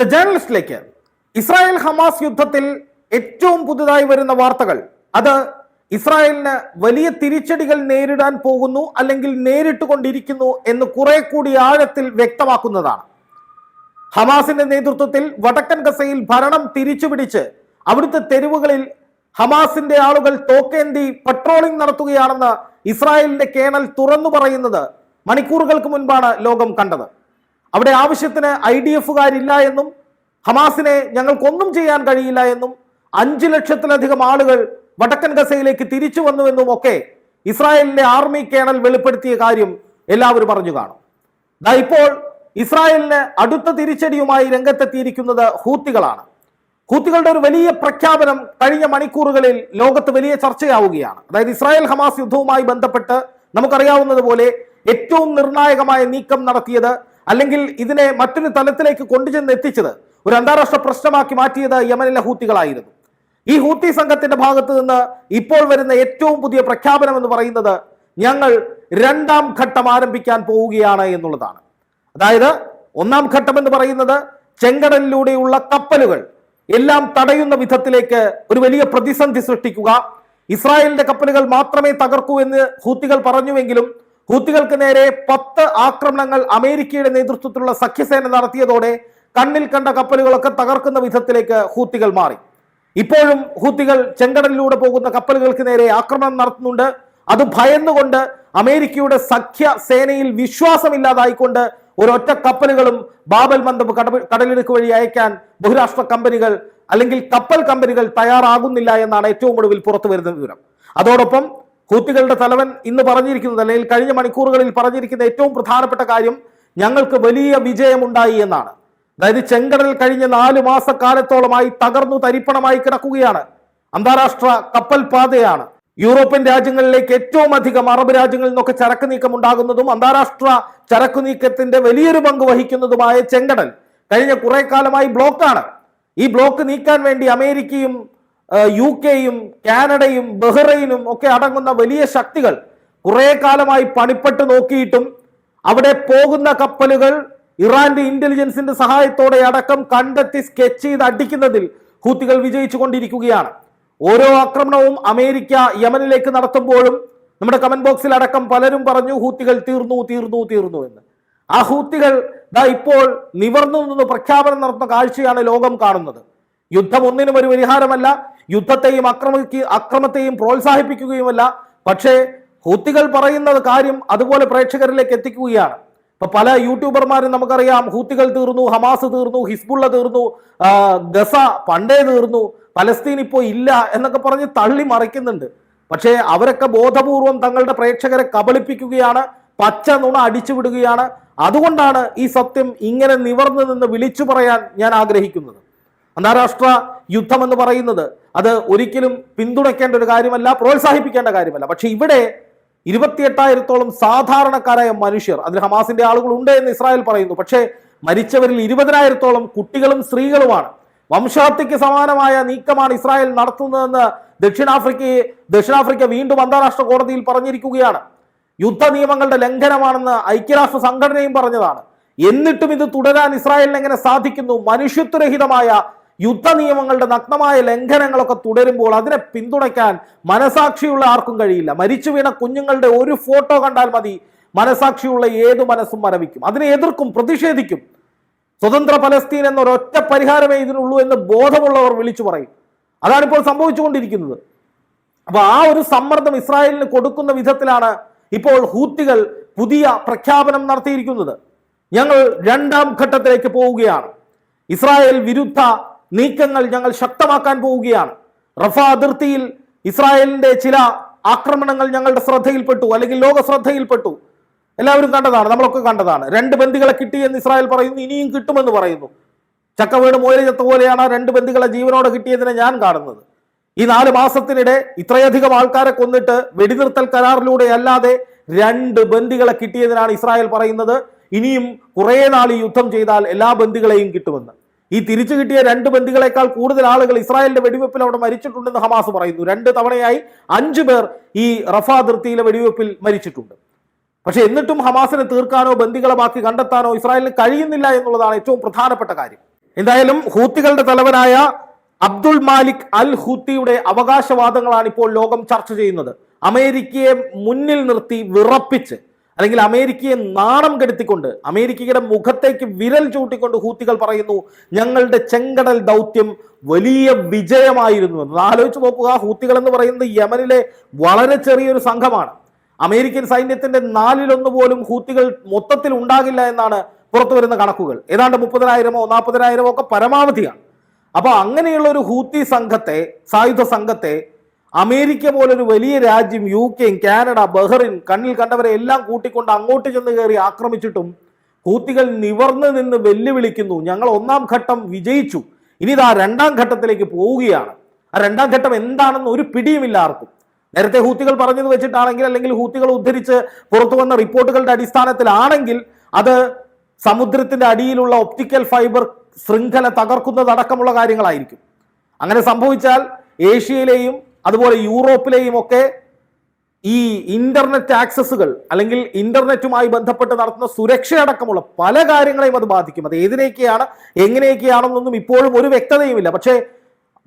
The ജേർണലിസ്റ്റിലേക്ക് Israel Hamas യുദ്ധത്തിൽ ഏറ്റവും പുതുതായി വരുന്ന വാർത്തകൾ. അത് ഇസ്രായേലിന് വലിയ തിരിച്ചടികൾ നേരിടാൻ പോകുന്നു അല്ലെങ്കിൽ നേരിട്ടുകൊണ്ടിരിക്കുന്നു എന്ന് കുറെ കൂടി ആഴത്തിൽ വ്യക്തമാക്കുന്നതാണ്. ഹമാസിന്റെ നേതൃത്വത്തിൽ വടക്കൻ ഗസയിൽ ഭരണം തിരിച്ചുപിടിച്ച് അവിടുത്തെ തെരുവുകളിൽ ഹമാസിന്റെ ആളുകൾ തോക്കേന്തി പട്രോളിംഗ് നടത്തുകയാണെന്ന് ഇസ്രായേലിന്റെ കേണൽ തുറന്നു പറയുന്നത് മണിക്കൂറുകൾക്ക് മുൻപാണ് ലോകം കണ്ടത്. അവിടെ ആവശ്യത്തിന് ഐ ഡി എഫുകാരില്ല എന്നും ഹമാസിനെ ഞങ്ങൾക്കൊന്നും ചെയ്യാൻ കഴിയില്ല എന്നും അഞ്ചു ലക്ഷത്തിലധികം ആളുകൾ വടക്കൻ ഗസയിലേക്ക് തിരിച്ചു വന്നുവെന്നും ഒക്കെ ഇസ്രായേലിന്റെ ആർമി കേണൽ വെളിപ്പെടുത്തിയ കാര്യം എല്ലാവരും പറഞ്ഞു കാണും. ദാ ഇപ്പോൾ ഇസ്രായേലിന് അടുത്ത തിരിച്ചടിയുമായി രംഗത്തെത്തിയിരിക്കുന്നത് ഹൂത്തികളാണ്. ഹൂത്തികളുടെ ഒരു വലിയ പ്രഖ്യാപനം കഴിഞ്ഞ മണിക്കൂറുകളിൽ ലോകത്ത് വലിയ ചർച്ചയാവുകയാണ്. അതായത് ഇസ്രായേൽ ഹമാസ് യുദ്ധവുമായി ബന്ധപ്പെട്ട് നമുക്കറിയാവുന്നതുപോലെ ഏറ്റവും നിർണായകമായ നീക്കം നടത്തിയത് അല്ലെങ്കിൽ ഇതിനെ മറ്റൊരു തലത്തിലേക്ക് കൊണ്ടുചെന്ന് എത്തിച്ചത് ഒരു അന്താരാഷ്ട്ര പ്രശ്നമാക്കി മാറ്റിയത് യമനിലെ ഹൂത്തികളായിരുന്നു. ഈ ഹൂത്തി സംഘത്തിന്റെ ഭാഗത്ത് നിന്ന് ഇപ്പോൾ വരുന്ന ഏറ്റവും പുതിയ പ്രഖ്യാപനം എന്ന് പറയുന്നത് ഞങ്ങൾ രണ്ടാം ഘട്ടം ആരംഭിക്കാൻ പോവുകയാണ് എന്നുള്ളതാണ്. അതായത് ഒന്നാം ഘട്ടം എന്ന് പറയുന്നത് ചെങ്കടലിലൂടെയുള്ള കപ്പലുകൾ എല്ലാം തടയുന്ന വിധത്തിലേക്ക് ഒരു വലിയ പ്രതിസന്ധി സൃഷ്ടിക്കുക. ഇസ്രായേലിന്റെ കപ്പലുകൾ മാത്രമേ തകർക്കൂ എന്ന് ഹൂത്തികൾ പറഞ്ഞുവെങ്കിലും ഹൂത്തികൾക്ക് നേരെ പത്ത് ആക്രമണങ്ങൾ അമേരിക്കയുടെ നേതൃത്വത്തിലുള്ള സഖ്യസേന നടത്തിയതോടെ കണ്ണിൽ കണ്ട കപ്പലുകളൊക്കെ തകർക്കുന്ന വിധത്തിലേക്ക് ഹൂത്തികൾ മാറി. ഇപ്പോഴും ഹൂത്തികൾ ചെങ്കടലിലൂടെ പോകുന്ന കപ്പലുകൾക്ക് നേരെ ആക്രമണം നടത്തുന്നുണ്ട്. അത് ഭയന്നുകൊണ്ട് അമേരിക്കയുടെ സഖ്യ സേനയിൽ വിശ്വാസമില്ലാതായിക്കൊണ്ട് ഒരൊറ്റ കപ്പലുകളും ബാബൽ മന്ദബ് കട- കടലിടുക്ക് വഴി അയക്കാൻ ബഹുരാഷ്ട്ര കമ്പനികൾ അല്ലെങ്കിൽ കപ്പൽ കമ്പനികൾ തയ്യാറാകുന്നില്ല എന്നാണ് ഏറ്റവും ഒടുവിൽ പുറത്തു വരുന്ന വിവരം. അതോടൊപ്പം ഹൂത്തികളുടെ തലവൻ ഇന്ന് പറഞ്ഞിരിക്കുന്നത് അല്ലെങ്കിൽ കഴിഞ്ഞ മണിക്കൂറുകളിൽ പറഞ്ഞിരിക്കുന്ന ഏറ്റവും പ്രധാനപ്പെട്ട കാര്യം ഞങ്ങൾക്ക് വലിയ വിജയമുണ്ടായി എന്നാണ്. അതായത് ചെങ്കടൽ കഴിഞ്ഞ നാല് മാസക്കാലത്തോളമായി തകർന്നു തരിപ്പണമായി കിടക്കുകയാണ്. അന്താരാഷ്ട്ര കപ്പൽ പാതയാണ്. യൂറോപ്യൻ രാജ്യങ്ങളിലേക്ക് ഏറ്റവും അധികം അറബ് രാജ്യങ്ങളിൽ നിന്നൊക്കെ ചരക്ക് നീക്കം ഉണ്ടാകുന്നതും അന്താരാഷ്ട്ര ചരക്ക് നീക്കത്തിന്റെ വലിയൊരു പങ്ക് വഹിക്കുന്നതുമായ ചെങ്കടൽ കഴിഞ്ഞ കുറെ കാലമായി ബ്ലോക്കാണ്. ഈ ബ്ലോക്ക് നീക്കാൻ വേണ്ടി അമേരിക്കയും യു കെയും കാനഡയും ബഹ്റൈനും ഒക്കെ അടങ്ങുന്ന വലിയ ശക്തികൾ കുറെ കാലമായി പണിപ്പെട്ട് നോക്കിയിട്ടും അവിടെ പോകുന്ന കപ്പലുകൾ ഇറാന്റെ ഇന്റലിജൻസിന്റെ സഹായത്തോടെ അടക്കം കണ്ടെത്തി സ്കെച്ച് ചെയ്ത് അടിക്കുന്നതിൽ ഹൂത്തികൾ വിജയിച്ചു കൊണ്ടിരിക്കുകയാണ് ഓരോ ആക്രമണവും അമേരിക്ക യമനിലേക്ക് നടത്തുമ്പോഴും നമ്മുടെ കമന്റ് ബോക്സിൽ അടക്കം പലരും പറഞ്ഞു ഹൂത്തികൾ തീർന്നു തീർന്നു തീർന്നു എന്ന്. ആ ഹൂത്തികൾ ദാ ഇപ്പോൾ നിവർന്നു നിന്ന് പ്രഖ്യാപനം നടത്തുന്ന കാഴ്ചയാണ് ലോകം കാണുന്നത്. യുദ്ധം ഒന്നിനും ഒരു പരിഹാരമല്ല. യുദ്ധത്തെയും അക്രമിക്ക് അക്രമത്തെയും പ്രോത്സാഹിപ്പിക്കുകയുമല്ല. പക്ഷേ ഹൂത്തികൾ പറയുന്നത് കാര്യം അതുപോലെ പ്രേക്ഷകരിലേക്ക് എത്തിക്കുകയാണ്. ഇപ്പൊ പല യൂട്യൂബർമാരും നമുക്കറിയാം ഹൂത്തികൾ തീർന്നു ഹമാസ് തീർന്നു ഹിസ്ബുള്ള തീർന്നു ഗസ പണ്ടേ തീർന്നു പലസ്തീൻ ഇപ്പോൾ ഇല്ല എന്നൊക്കെ പറഞ്ഞ് തള്ളി മറിക്കുന്നുണ്ട്. പക്ഷേ അവരൊക്കെ ബോധപൂർവം തങ്ങളുടെ പ്രേക്ഷകരെ കബളിപ്പിക്കുകയാണ് പച്ച നുണ അടിച്ചു വിടുകയാണ്. അതുകൊണ്ടാണ് ഈ സത്യം ഇങ്ങനെ നിവർന്നു നിന്ന് വിളിച്ചു പറയാൻ ഞാൻ ആഗ്രഹിക്കുന്നത്. അന്താരാഷ്ട്ര യുദ്ധം എന്ന് പറയുന്നത് അത് ഒരിക്കലും പിന്തുണയ്ക്കേണ്ട ഒരു കാര്യമല്ല പ്രോത്സാഹിപ്പിക്കേണ്ട കാര്യമല്ല. പക്ഷെ ഇവിടെ ഇരുപത്തിയെട്ടായിരത്തോളം സാധാരണക്കാരായ മനുഷ്യർ അതിൽ ഹമാസിന്റെ ആളുകൾ ഉണ്ട് എന്ന് ഇസ്രായേൽ പറയുന്നു. പക്ഷേ മരിച്ചവരിൽ ഇരുപതിനായിരത്തോളം കുട്ടികളും സ്ത്രീകളുമാണ്. വംശഹത്യക്ക് സമാനമായ നീക്കമാണ് ഇസ്രായേൽ നടത്തുന്നതെന്ന് ദക്ഷിണാഫ്രിക്കയെ ദക്ഷിണാഫ്രിക്ക വീണ്ടും അന്താരാഷ്ട്ര കോടതിയിൽ പറഞ്ഞിരിക്കുകയാണ്. യുദ്ധ നിയമങ്ങളുടെ ലംഘനമാണെന്ന് ഐക്യരാഷ്ട്ര സംഘടനയും പറഞ്ഞതാണ്. എന്നിട്ടും ഇത് തുടരാൻ ഇസ്രായേലിന് എങ്ങനെ സാധിക്കുന്നു? മനുഷ്യത്വരഹിതമായ യുദ്ധ നിയമങ്ങളുടെ നഗ്നമായ ലംഘനങ്ങളൊക്കെ തുടരുമ്പോൾ അതിനെ പിന്തുണയ്ക്കാൻ മനസാക്ഷിയുള്ള ആർക്കും കഴിയില്ല. മരിച്ചു വീണ കുഞ്ഞുങ്ങളുടെ ഒരു ഫോട്ടോ കണ്ടാൽ മതി. മനസാക്ഷിയുള്ള ഏതു മനസ്സും മരവിക്കും. അതിനെ എതിർക്കും പ്രതിഷേധിക്കും. സ്വതന്ത്ര പലസ്തീൻ എന്നൊരൊറ്റ പരിഹാരമേ ഇതിനുള്ളൂ എന്ന് ബോധമുള്ളവർ വിളിച്ചു പറയും. അതാണിപ്പോൾ സംഭവിച്ചുകൊണ്ടിരിക്കുന്നത്. അപ്പോൾ ആ ഒരു സമ്മർദ്ദം ഇസ്രായേലിന് കൊടുക്കുന്ന വിധത്തിലാണ് ഇപ്പോൾ ഹൂത്തികൾ പുതിയ പ്രഖ്യാപനം നടത്തിയിരിക്കുന്നത്. ഞങ്ങൾ രണ്ടാം ഘട്ടത്തിലേക്ക് പോവുകയാണ്. ഇസ്രായേൽ വിരുദ്ധ നീക്കങ്ങൾ ഞങ്ങൾ ശക്തമാക്കാൻ പോവുകയാണ്. റഫ അതിർത്തിയിൽ ഇസ്രായേലിന്റെ ചില ആക്രമണങ്ങൾ ഞങ്ങളുടെ ശ്രദ്ധയിൽപ്പെട്ടു അല്ലെങ്കിൽ ലോക ശ്രദ്ധയിൽപ്പെട്ടു. എല്ലാവരും കണ്ടതാണ് നമ്മളൊക്കെ കണ്ടതാണ്. രണ്ട് ബന്ദികളെ കിട്ടി എന്ന് ഇസ്രായേൽ പറയുന്നു ഇനിയും കിട്ടുമെന്ന് പറയുന്നു. ചക്ക വീണ് മോയില ചത്ത പോലെയാണ് ആ രണ്ട് ബന്ദികളെ ജീവനോടെ കിട്ടിയതിനെ ഞാൻ കാണുന്നത്. ഈ നാല് മാസത്തിനിടെ ഇത്രയധികം ആൾക്കാരെ കൊന്നിട്ട് വെടിനിർത്തൽ കരാറിലൂടെ അല്ലാതെ രണ്ട് ബന്ദികളെ കിട്ടിയതിനാണ് ഇസ്രായേൽ പറയുന്നത്. ഇനിയും കുറേ നാൾ ഈ യുദ്ധം ചെയ്താൽ എല്ലാ ബന്ദികളെയും കിട്ടുമെന്ന്. ഈ തിരിച്ചു കിട്ടിയ രണ്ട് ബന്ദികളെക്കാൾ കൂടുതൽ ആളുകൾ ഇസ്രായേലിന്റെ വെടിവെപ്പിൽ അവിടെ മരിച്ചിട്ടുണ്ടെന്ന് ഹമാസ് പറയുന്നു. രണ്ട് തവണയായി അഞ്ചു പേർ ഈ റഫ അതിർത്തിയിലെ വെടിവെപ്പിൽ മരിച്ചിട്ടുണ്ട്. പക്ഷെ എന്നിട്ടും ഹമാസിനെ തീർക്കാനോ ബന്ദികളെ ബാക്കി കണ്ടെത്താനോ ഇസ്രായേലിന് കഴിയുന്നില്ല എന്നുള്ളതാണ് ഏറ്റവും പ്രധാനപ്പെട്ട കാര്യം. എന്തായാലും ഹൂത്തികളുടെ തലവനായ അബ്ദുൾ മാലിക് അൽ ഹൂത്തിയുടെ അവകാശവാദങ്ങളാണ് ഇപ്പോൾ ലോകം ചർച്ച ചെയ്യുന്നത്. അമേരിക്കയെ മുന്നിൽ നിർത്തി വിറപ്പിച്ച് അല്ലെങ്കിൽ അമേരിക്കയെ നാണം കെടുത്തിക്കൊണ്ട് അമേരിക്കയുടെ മുഖത്തേക്ക് വിരൽ ചൂട്ടിക്കൊണ്ട് ഹൂത്തികൾ പറയുന്നു ഞങ്ങളുടെ ചെങ്കടൽ ദൗത്യം വലിയ വിജയമായിരുന്നു. എന്ന് ആലോചിച്ച് നോക്കുക ഹൂത്തികൾ എന്ന് പറയുന്നത് യമനിലെ വളരെ ചെറിയൊരു സംഘമാണ്. അമേരിക്കൻ സൈന്യത്തിന്റെ നാലിലൊന്ന് പോലും ഹൂത്തികൾ മൊത്തത്തിൽ ഉണ്ടാകില്ല എന്നാണ് പുറത്തു വരുന്ന കണക്കുകൾ. ഏതാണ്ട് മുപ്പതിനായിരമോ നാൽപ്പതിനായിരമോ ഒക്കെ പരമാവധിയാണ്. അപ്പോൾ അങ്ങനെയുള്ള ഒരു ഹൂത്തി സംഘത്തെ സായുധ സംഘത്തെ അമേരിക്ക പോലൊരു വലിയ രാജ്യം യു കെയും കാനഡ ബഹ്റിൻ കണ്ണിൽ കണ്ടവരെ എല്ലാം കൂട്ടിക്കൊണ്ട് അങ്ങോട്ട് ചെന്ന് കയറി ആക്രമിച്ചിട്ടും ഹൂത്തികൾ നിവർന്നു നിന്ന് വെല്ലുവിളിക്കുന്നു. ഞങ്ങൾ ഒന്നാം ഘട്ടം വിജയിച്ചു. ഇനി ഇതാ രണ്ടാം ഘട്ടത്തിലേക്ക് പോവുകയാണ്. ആ രണ്ടാം ഘട്ടം എന്താണെന്ന് ഒരു പിടിയുമില്ല ആർക്കും. നേരത്തെ ഹൂത്തികൾ പറഞ്ഞത് വെച്ചിട്ടാണെങ്കിൽ അല്ലെങ്കിൽ ഹൂത്തികൾ ഉദ്ധരിച്ച് പുറത്തു വന്ന റിപ്പോർട്ടുകളുടെ അടിസ്ഥാനത്തിലാണെങ്കിൽ അത് സമുദ്രത്തിന്റെ അടിയിലുള്ള ഒപ്റ്റിക്കൽ ഫൈബർ ശൃംഖല തകർക്കുന്നതടക്കമുള്ള കാര്യങ്ങളായിരിക്കും. അങ്ങനെ സംഭവിച്ചാൽ ഏഷ്യയിലെയും അതുപോലെ യൂറോപ്പിലെയും ഒക്കെ ഈ ഇന്റർനെറ്റ് ആക്സസുകൾ അല്ലെങ്കിൽ ഇന്റർനെറ്റുമായി ബന്ധപ്പെട്ട് നടത്തുന്ന സുരക്ഷയടക്കമുള്ള പല കാര്യങ്ങളെയും അത് ബാധിക്കും. അത് ഏതിനേക്കെയാണ് എങ്ങനെയൊക്കെയാണെന്നൊന്നും ഇപ്പോഴും ഒരു വ്യക്തതയുമില്ല. പക്ഷേ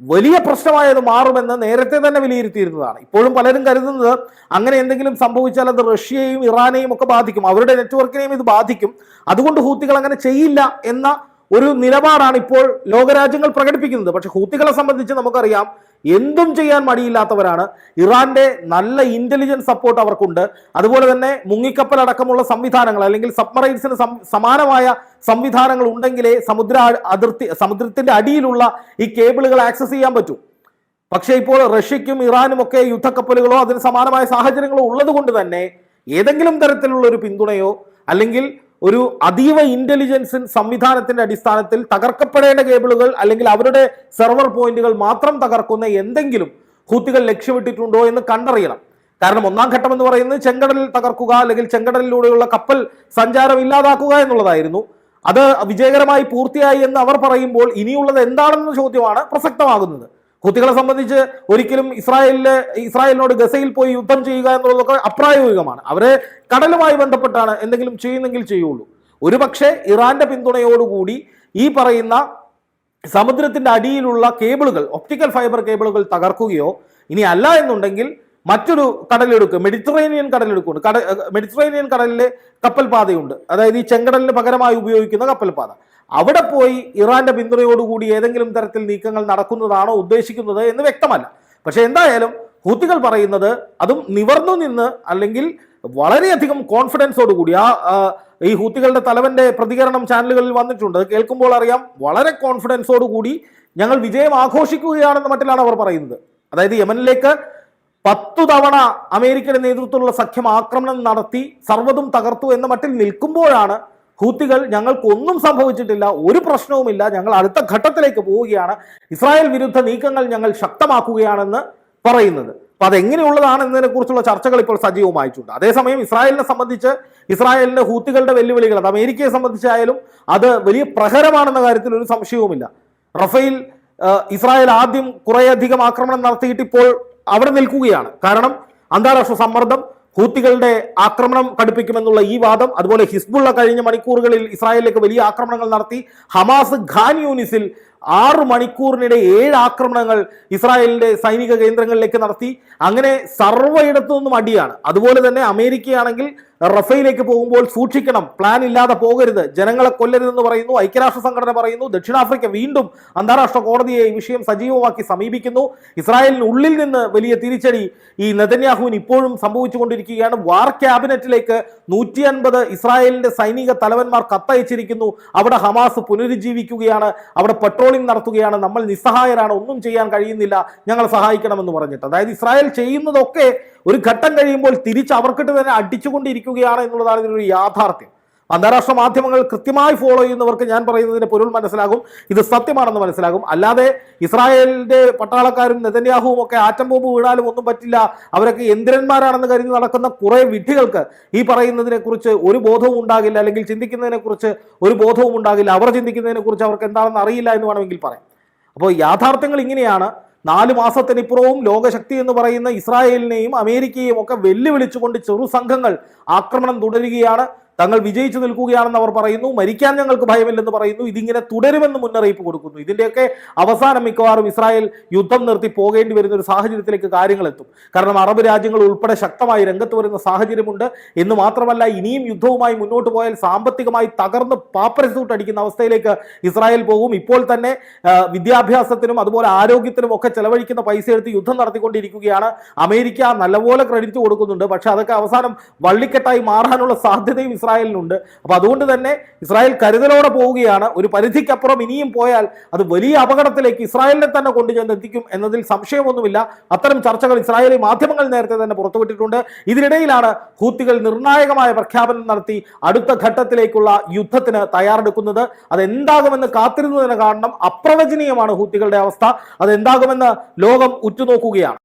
വലിയ പ്രശ്നമായത് മാറുമെന്ന് നേരത്തെ തന്നെ വിലയിരുത്തിയിരുന്നതാണ്. ഇപ്പോഴും പലരും കരുതുന്നത് അങ്ങനെ എന്തെങ്കിലും സംഭവിച്ചാൽ അത് റഷ്യയെയും ഇറാനെയും ഒക്കെ ബാധിക്കും. അവരുടെ നെറ്റ്വർക്കിനെയും ഇത് ബാധിക്കും. അതുകൊണ്ട് ഹൂത്തികൾ അങ്ങനെ ചെയ്യില്ല എന്ന ഒരു നിലപാടാണ് ഇപ്പോൾ ലോകരാജ്യങ്ങൾ പ്രകടിപ്പിക്കുന്നത്. പക്ഷെ ഹൂത്തികളെ സംബന്ധിച്ച് നമുക്കറിയാം എന്തും ചെയ്യാൻ മടിയില്ലാത്തവരാണ്. ഇറാന്റെ നല്ല ഇന്റലിജൻസ് സപ്പോർട്ട് അവർക്കുണ്ട്. അതുപോലെ തന്നെ മുങ്ങിക്കപ്പൽ അടക്കമുള്ള സംവിധാനങ്ങൾ അല്ലെങ്കിൽ സബ്മറൈൻസിന് സമാനമായ സംവിധാനങ്ങൾ ഉണ്ടെങ്കിലേ സമുദ്ര അതിർത്തി സമുദ്രത്തിന്റെ അടിയിലുള്ള ഈ കേബിളുകൾ ആക്സസ് ചെയ്യാൻ പറ്റൂ. പക്ഷേ ഇപ്പോൾ റഷ്യക്കും ഇറാനും ഒക്കെ യുദ്ധക്കപ്പലുകളോ അതിന് സമാനമായ സാഹചര്യങ്ങളോ ഉള്ളതുകൊണ്ട് തന്നെ ഏതെങ്കിലും തരത്തിലുള്ള ഒരു പിന്തുണയോ അല്ലെങ്കിൽ ഒരു അതീവ ഇന്റലിജൻസ് സംവിധാനത്തിന്റെ അടിസ്ഥാനത്തിൽ തകർക്കപ്പെടേണ്ട കേബിളുകൾ അല്ലെങ്കിൽ അവരുടെ സെർവർ പോയിന്റുകൾ മാത്രം തകർക്കുന്ന എന്തെങ്കിലും ഹൂത്തികൾ ലക്ഷ്യമിട്ടിട്ടുണ്ടോ എന്ന് കണ്ടറിയണം. കാരണം ഒന്നാം ഘട്ടം എന്ന് പറയുന്നത് ചെങ്കടലിൽ തകർക്കുക അല്ലെങ്കിൽ ചെങ്കടലിലൂടെയുള്ള കപ്പൽ സഞ്ചാരം ഇല്ലാതാക്കുക എന്നുള്ളതായിരുന്നു. അത് വിജയകരമായി പൂർത്തിയായി എന്ന് അവർ പറയുമ്പോൾ ഇനിയുള്ളത് എന്താണെന്ന ചോദ്യമാണ് പ്രസക്തമാകുന്നത്. ഹൂത്തികളെ സംബന്ധിച്ച് ഒരിക്കലും ഇസ്രായേലിലെ ഇസ്രായേലിനോട് ഗസയിൽ പോയി യുദ്ധം ചെയ്യുക എന്നുള്ളതൊക്കെ അപ്രായോഗികമാണ്. അവരെ കടലുമായി ബന്ധപ്പെട്ടാണ് എന്തെങ്കിലും ചെയ്യുന്നെങ്കിൽ ചെയ്യുള്ളൂ. ഒരു പക്ഷേ ഇറാന്റെ പിന്തുണയോടുകൂടി ഈ പറയുന്ന സമുദ്രത്തിന്റെ അടിയിലുള്ള കേബിളുകൾ ഒപ്റ്റിക്കൽ ഫൈബർ കേബിളുകൾ തകർക്കുകയോ ഇനി അല്ല എന്നുണ്ടെങ്കിൽ മറ്റൊരു കടലെടുക്ക് മെഡിറ്ററേനിയൻ കടലെടുക്കുണ്ട്. കട മെഡിറ്ററേനിയൻ കടലിലെ കപ്പൽ പാതയുണ്ട് അതായത് ഈ ചെങ്കടലിന് പകരമായി ഉപയോഗിക്കുന്ന കപ്പൽ പാത അവിടെ പോയി ഇറാന്റെ പിന്തുണയോടുകൂടി ഏതെങ്കിലും തരത്തിൽ നീക്കങ്ങൾ നടക്കുന്നതാണോ ഉദ്ദേശിക്കുന്നത് എന്ന് വ്യക്തമല്ല. പക്ഷെ എന്തായാലും ഹൂത്തികൾ പറയുന്നത് അതും നിവർന്നു നിന്ന് അല്ലെങ്കിൽ വളരെയധികം കോൺഫിഡൻസോട് കൂടി ആ, ഈ ഹൂത്തികളുടെ തലവന്റെ പ്രതികരണം ചാനലുകളിൽ വന്നിട്ടുണ്ട്. കേൾക്കുമ്പോൾ അറിയാം വളരെ കോൺഫിഡൻസോട് കൂടി ഞങ്ങൾ വിജയം ആഘോഷിക്കുകയാണെന്ന മട്ടിലാണ് അവർ പറയുന്നത്. അതായത് യമനിലേക്ക് പത്തു തവണ അമേരിക്കയുടെ നേതൃത്വത്തിലുള്ള സഖ്യം ആക്രമണം നടത്തി സർവതും തകർത്തു എന്ന മട്ടിൽ നിൽക്കുമ്പോഴാണ് ഹൂത്തികൾ ഞങ്ങൾക്കൊന്നും സംഭവിച്ചിട്ടില്ല ഒരു പ്രശ്നവുമില്ല. ഞങ്ങൾ അടുത്ത ഘട്ടത്തിലേക്ക് പോവുകയാണ്. ഇസ്രായേൽ വിരുദ്ധ നീക്കങ്ങൾ ഞങ്ങൾ ശക്തമാക്കുകയാണെന്ന് പറയുന്നത്. അപ്പൊ അതെങ്ങനെയുള്ളതാണ് എന്നതിനെ കുറിച്ചുള്ള ചർച്ചകൾ ഇപ്പോൾ സജീവമായിട്ടുണ്ട്. അതേസമയം ഇസ്രായേലിനെ സംബന്ധിച്ച് ഇസ്രായേലിന്റെ ഹൂത്തികളുടെ വെല്ലുവിളികൾ അത് അമേരിക്കയെ സംബന്ധിച്ചായാലും അത് വലിയ പ്രഹരമാണെന്ന കാര്യത്തിൽ ഒരു സംശയവുമില്ല. റഫേൽ ഇസ്രായേൽ ആദ്യം കുറേയധികം ആക്രമണം നടത്തിയിട്ട് ഇപ്പോൾ അവിടെ നിൽക്കുകയാണ്. കാരണം അന്താരാഷ്ട്ര സമ്മർദ്ദം ഹൂത്തികളുടെ ആക്രമണം കടുപ്പിക്കുമെന്നുള്ള ഈ വാദം അതുപോലെ ഹിസ്ബുള്ള കഴിഞ്ഞ മണിക്കൂറുകളിൽ ഇസ്രായേലിലേക്ക് വലിയ ആക്രമണങ്ങൾ നടത്തി ഹമാസ് ഖാൻ യൂനിസിൽ ആറ് മണിക്കൂറിനിടെ ഏഴ് ആക്രമണങ്ങൾ ഇസ്രായേലിന്റെ സൈനിക കേന്ദ്രങ്ങളിലേക്ക് നടത്തി. അങ്ങനെ സർവയിടത്തു നിന്നും അടിയാണ്. അതുപോലെ തന്നെ അമേരിക്കയാണെങ്കിൽ റഫയിലേക്ക് പോകുമ്പോൾ സൂക്ഷിക്കണം. പ്ലാൻ ഇല്ലാതെ പോകരുത്. ജനങ്ങളെ കൊല്ലരുതെന്ന് പറയുന്നു. ഐക്യരാഷ്ട്ര സംഘടന പറയുന്നു. ദക്ഷിണാഫ്രിക്ക വീണ്ടും അന്താരാഷ്ട്ര കോടതിയെ ഈ വിഷയം സജീവമാക്കി സമീപിക്കുന്നു. ഇസ്രായേലിന് ഉള്ളിൽ നിന്ന് വലിയ തിരിച്ചടി ഈ നെതന്യാഹുവിന് ഇപ്പോഴും സംഭവിച്ചുകൊണ്ടിരിക്കുകയാണ്. വാർ ക്യാബിനറ്റിലേക്ക് നൂറ്റി അൻപത് ഇസ്രായേലിന്റെ സൈനിക തലവന്മാർ കത്തയച്ചിരിക്കുന്നു. അവിടെ ഹമാസ് പുനരുജ്ജീവിക്കുകയാണ്. അവിടെ പെട്രോളിംഗ് നടത്തുകയാണ്. നമ്മൾ നിസ്സഹായരാണ്. ഒന്നും ചെയ്യാൻ കഴിയുന്നില്ല. ഞങ്ങൾ സഹായിക്കണമെന്ന് പറഞ്ഞിട്ട്. അതായത് ഇസ്രായേൽ ചെയ്യുന്നതൊക്കെ ഒരു ഘട്ടം കഴിയുമ്പോൾ തിരിച്ച് അവർക്കിട്ട് തന്നെ അടിച്ചുകൊണ്ടിരിക്കുകയാണ് എന്നുള്ളതാണ് ഇതിനൊരു യാഥാർത്ഥ്യം. അന്താരാഷ്ട്ര മാധ്യമങ്ങൾ കൃത്യമായി ഫോളോ ചെയ്യുന്നവർക്ക് ഞാൻ പറയുന്നതിന്റെ പൊരുൾ മനസ്സിലാകും. ഇത് സത്യമാണെന്ന് മനസ്സിലാകും. അല്ലാതെ ഇസ്രായേലിന്റെ പട്ടാളക്കാരും നെതന്യാഹുവും ഒക്കെ ആറ്റം ബോംബ് വീണാലും ഒന്നും പറ്റില്ല. അവരൊക്കെ എന്തിരന്മാരാണെന്ന് കരുതി നടക്കുന്ന കുറെ വിഡ്ഢികൾക്ക് ഈ പറയുന്നതിനെ കുറിച്ച് ഒരു ബോധവും ഉണ്ടാകില്ല. അല്ലെങ്കിൽ ചിന്തിക്കുന്നതിനെ കുറിച്ച് ഒരു ബോധവും ഉണ്ടാകില്ല. അവർ ചിന്തിക്കുന്നതിനെ കുറിച്ച് അവർക്ക് എന്താണെന്ന് അറിയില്ല എന്ന് വേണമെങ്കിൽ പറയാം. അപ്പോൾ യാഥാർത്ഥ്യങ്ങൾ ഇങ്ങനെയാണ്. നാല് മാസത്തിനിപ്പുറവും ലോകശക്തി എന്ന് പറയുന്ന ഇസ്രായേലിനെയും അമേരിക്കയെയും ഒക്കെ വെല്ലുവിളിച്ചുകൊണ്ട് ചെറു സംഘങ്ങൾ ആക്രമണം തുടരുകയാണ്. തങ്ങൾ വിജയിച്ചു നിൽക്കുകയാണെന്ന് അവർ പറയുന്നു. മരിക്കാൻ ഞങ്ങൾക്ക് ഭയമില്ലെന്ന് പറയുന്നു. ഇതിങ്ങനെ തുടരുമെന്ന് മുന്നറിയിപ്പ് കൊടുക്കുന്നു. ഇതിന്റെയൊക്കെ അവസാനം മിക്കവാറും ഇസ്രായേൽ യുദ്ധം നിർത്തി പോകേണ്ടി വരുന്ന ഒരു സാഹചര്യത്തിലേക്ക് കാര്യങ്ങൾ എത്തും. കാരണം അറബ് രാജ്യങ്ങൾ ഉൾപ്പെടെ ശക്തമായി രംഗത്ത് വരുന്ന സാഹചര്യമുണ്ട്. എന്ന് മാത്രമല്ല ഇനിയും യുദ്ധവുമായി മുന്നോട്ട് പോയാൽ സാമ്പത്തികമായി തകർന്ന് പാപ്പരസൂട്ട് അടിക്കുന്ന അവസ്ഥയിലേക്ക് ഇസ്രായേൽ പോകും. ഇപ്പോൾ തന്നെ വിദ്യാഭ്യാസത്തിനും അതുപോലെ ആരോഗ്യത്തിനും ഒക്കെ ചെലവഴിക്കുന്ന പൈസ എടുത്ത് യുദ്ധം നടത്തിക്കൊണ്ടിരിക്കുകയാണ്. അമേരിക്ക നല്ലപോലെ ക്രെഡിറ്റ് കൊടുക്കുന്നുണ്ട്. പക്ഷേ അതൊക്കെ അവസാനം വള്ളിക്കെട്ടായി മാറാനുള്ള സാധ്യതയും ഇസ്രായേലിനുണ്ട്. അപ്പോൾ അതുകൊണ്ട് തന്നെ ഇസ്രായേൽ കരുതലോടെ പോവുകയാണ്. ഒരു പരിധിക്കപ്പുറം ഇനിയും പോയാൽ അത് വലിയ അപകടത്തിലേക്ക് ഇസ്രായേലിനെ തന്നെ കൊണ്ടുചെന്ന് എത്തിക്കും എന്നതിൽ സംശയമൊന്നുമില്ല. അത്തരം ചർച്ചകൾ ഇസ്രായേലി മാധ്യമങ്ങൾ നേരത്തെ തന്നെ പുറത്തുവിട്ടിട്ടുണ്ട്. ഇതിനിടയിലാണ് ഹൂത്തികൾ നിർണായകമായ പ്രഖ്യാപനം നടത്തി അടുത്ത ഘട്ടത്തിലേക്കുള്ള യുദ്ധത്തിന് തയ്യാറെടുക്കുന്നത്. അതെന്താകുമെന്ന് കാത്തിരുന്നതിന് കാരണം അപ്രവചനീയമാണ് ഹൂത്തികളുടെ അവസ്ഥ. അതെന്താകുമെന്ന് ലോകം ഉറ്റുനോക്കുകയാണ്.